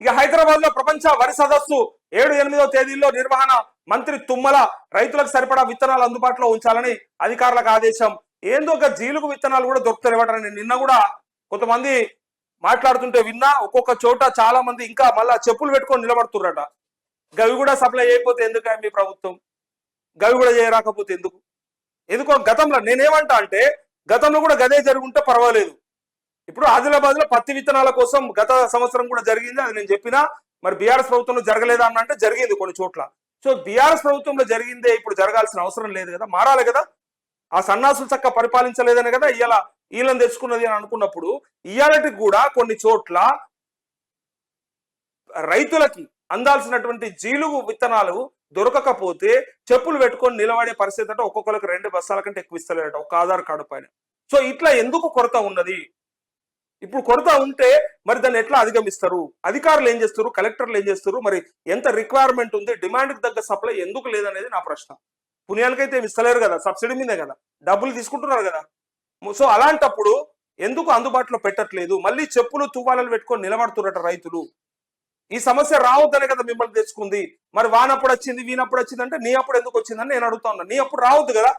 ఇక హైదరాబాద్లో ప్రపంచ వరి సదస్సు ఏడు ఎనిమిదో తేదీల్లో నిర్వహణ మంత్రి తుమ్మల రైతులకు సరిపడా విత్తనాలు అందుబాటులో ఉంచాలని అధికారులకు ఆదేశం. ఏందో ఒక జీలుగు విత్తనాలు కూడా దొరుకుతాయి నిన్న కూడా కొంతమంది మాట్లాడుతుంటే విన్నా ఒక్కొక్క చోట చాలా మంది ఇంకా మళ్ళా చెప్పులు పెట్టుకొని నిలబడుతున్నారట. గవి కూడా సప్లై అయిపోతే ఎందుకు మీ ప్రభుత్వం? గవి కూడా చేయరాకపోతే ఎందుకు? ఎందుకో గతంలో నేనేమంటా అంటే గతంలో కూడా గదే జరుగుంటే పర్వాలేదు. ఇప్పుడు ఆదిలాబాద్లో పత్తి విత్తనాల కోసం గత సంవత్సరం కూడా జరిగింది అది నేను చెప్పినా. మరి బీఆర్ఎస్ ప్రభుత్వంలో జరగలేదా అని అంటే జరిగింది కొన్ని చోట్ల. సో బీఆర్ఎస్ ప్రభుత్వంలో జరిగిందే ఇప్పుడు జరగాల్సిన అవసరం లేదు కదా మారాలి కదా? ఆ సన్నాసులు చక్క పరిపాలించలేదనే కదా ఇవాళ ఈలను తెచ్చుకున్నది అని అనుకున్నప్పుడు ఇవాళకి కూడా కొన్ని చోట్ల రైతులకి అందాల్సినటువంటి జీలుగు విత్తనాలు దొరకకపోతే చెప్పులు పెట్టుకొని నిలబడే పరిస్థితి అంటే ఒక్కొక్కరికి రెండు బస్తాల కంటే ఎక్కువ ఇస్తలేరట ఒక ఆధార్ కార్డు పైన. సో ఇట్లా ఎందుకు కొరత ఉన్నది? ఇప్పుడు కొరత ఉంటే మరి దాన్ని ఎట్లా అధిగమిస్తారు? అధికారులు ఏం చేస్తారు? కలెక్టర్లు ఏం చేస్తారు? మరి ఎంత రిక్వైర్మెంట్ ఉంది? డిమాండ్కి తగ్గ సప్లై ఎందుకు లేదనేది నా ప్రశ్న. పుణ్యానికైతే ఇస్తలేరు కదా? సబ్సిడీ మీదే కదా? డబ్బులు తీసుకుంటున్నారు కదా? సో అలాంటప్పుడు ఎందుకు అందుబాటులో పెట్టట్లేదు? మళ్ళీ చెప్పులు తువ్వాలలు పెట్టుకొని నిలబడుతున్నట రైతులు. ఈ సమస్య రావద్దనే కదా మిమ్మల్ని తెచ్చుకుంది. మరి వానప్పుడు వచ్చింది వీనప్పుడు వచ్చింది అంటే నీ అప్పుడు ఎందుకు వచ్చిందని నేను అడుగుతా ఉన్నా. నీ అప్పుడు రావద్దు కదా?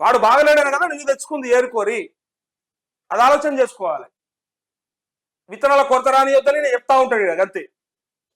వాడు బాగలేడనే కదా నువ్వు తెచ్చుకుంది ఏరుకోరి? అది ఆలోచన చేసుకోవాలి. విత్తనాల కొరత రానియొద్దని నేను చెప్తా ఉంటాడు ఇక అంతే.